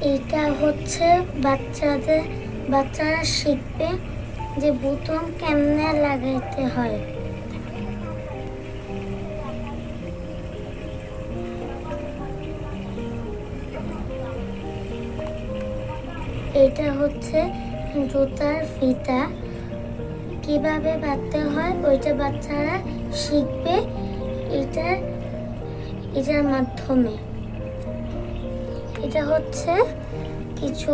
এটা হচ্ছে বাচ্চাদের, বাচ্চারা শিখবে যে বোতাম কেমনে লাগাইতে হয়। এটা হচ্ছে জুতার ফিতা। কীভাবে বাঁধতে হয় ওইটা বাচ্চারা শিখবে। এটা, এটার মাধ্যমে। এটা হচ্ছে কিছু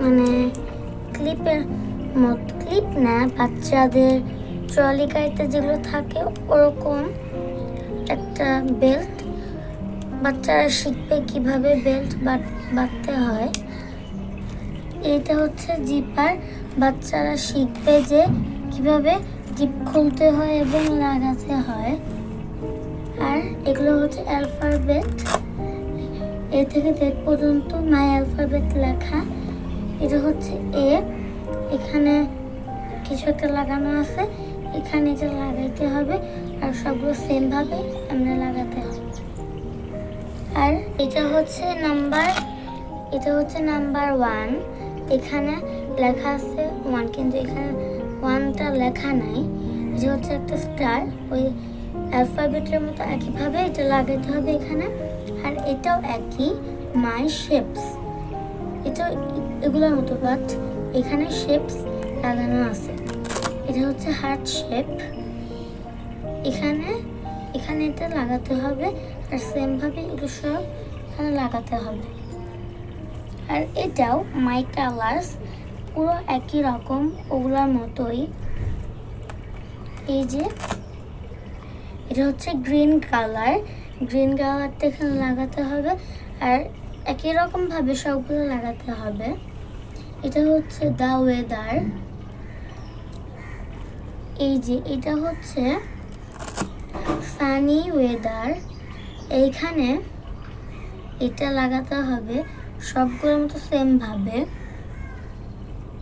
মানে ক্লিপের মত ক্লিপ না, বাচ্চাদের ট্রলি গাড়িতে যেগুলো থাকে ওরকম একটা বেল্ট বাচ্চারা শিখবে কীভাবে বেল্ট বাঁধতে হয়। এটা হচ্ছে জিপার বাচ্চারা শিখবে যে কীভাবে জিপ খুলতে হয় এবং লাগাতে হয়। আর এগুলো হচ্ছে অ্যালফাবেট এ থেকে জেড পর্যন্ত মাই অ্যালফাবেট লেখা। এটা হচ্ছে এ এখানে কিছু একটা লাগানো আছে। এখানে এটা লাগাইতে হবে। আর সবগুলো সেম ভাবে আমরা লাগাতে হবে। আর এটা হচ্ছে নাম্বার এটা হচ্ছে নাম্বার ওয়ান এখানে লেখা আছে ওয়ান কিন্তু এখানে ওয়ানটা লেখা নাই। এটা হচ্ছে একটা স্টার ওই অ্যালফাবেটের মতো একইভাবে এটা লাগাতে হবে এখানে। আর এটাও একই মাই শেপস এটা এগুলোর মতো বাট এখানে শেপস লাগানো আছে। এটা হচ্ছে হার্ট শেপ এখানে এখানে এটা লাগাতে হবে, আর সেমভাবে এগুলো সব এখানে লাগাতে হবে। আর এটাও মাই কালার্স পুরো একই রকম, ওগুলোর মতোই। এই যে, এটা হচ্ছে গ্রিন কালার গ্রিন কালারটা এখানে লাগাতে হবে আর একই রকম ভাবে সবগুলো লাগাতে হবে। এটা হচ্ছে দা ওয়েদার। এই যে এটা হচ্ছে সানি ওয়েদার। এইখানে এটা লাগাতে হবে সবগুলোর মতো সেম ভাবে।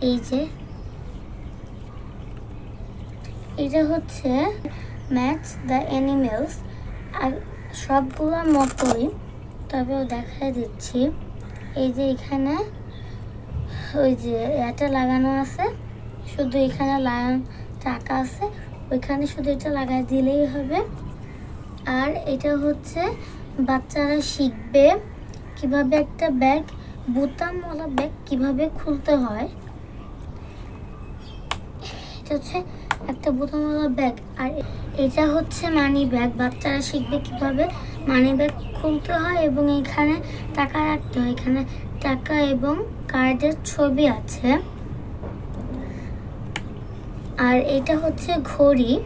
এই যে এটা হচ্ছে ম্যাচ দ্য অ্যানিমেলস আর সবগুলোর মতোই তবেও দেখাই দিচ্ছি। এই যে এখানে, ওই যে এটা লাগানো আছে, শুধু এখানে টাকা আছে, ওইখানে শুধু এটা লাগাই দিলেই হবে। আর এটা হচ্ছে বাচ্চারা শিখবে কীভাবে একটা ব্যাগ, বোতামওয়ালা ব্যাগ কীভাবে খুলতে হয়। এটা হচ্ছে একটা বোতামওয়ালা ব্যাগ আর এটা হচ্ছে মানি ব্যাগ বাচ্চারা শিখবে কীভাবে মানি ব্যাগ খুলতে হয় এবং এখানে টাকা রাখতে হয়। এখানে টাকা এবং কার্ডের ছবি আছে। আর এটা হচ্ছে ঘড়ি।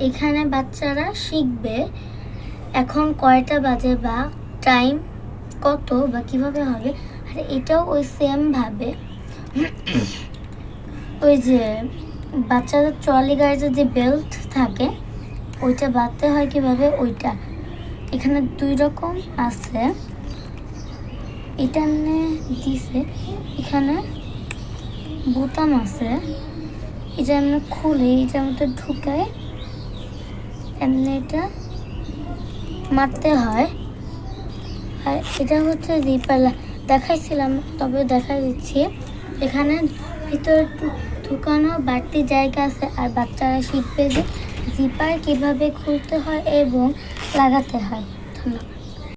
এখানে বাচ্চারা শিখবে এখন কয়টা বাজে বা টাইম কত বা কীভাবে হবে। আর এটাও ওই সেম ভাবে। ওই যে বাচ্চাদের ট্রলি গাড়িতে যে বেল্ট থাকে, ওইটা বাঁধতে হয় কীভাবে? ওইটা। এখানে দুই রকম আছে। এটা দিছে। এখানে বোতাম আছে। এটা এমনি খুলে এটার মধ্যে ঢুকায় এমনি এটা মারতে হয়। আর এটা হচ্ছে রিপালা দেখাইছিলাম, তবে দেখা দিচ্ছি। এখানে ভিতরে ঢুকানো বাড়তি জায়গা আছে আর বাচ্চারা শিখবে যে জিপার কীভাবে খুলতে হয় এবং লাগাতে হয়। ধন্যবাদ।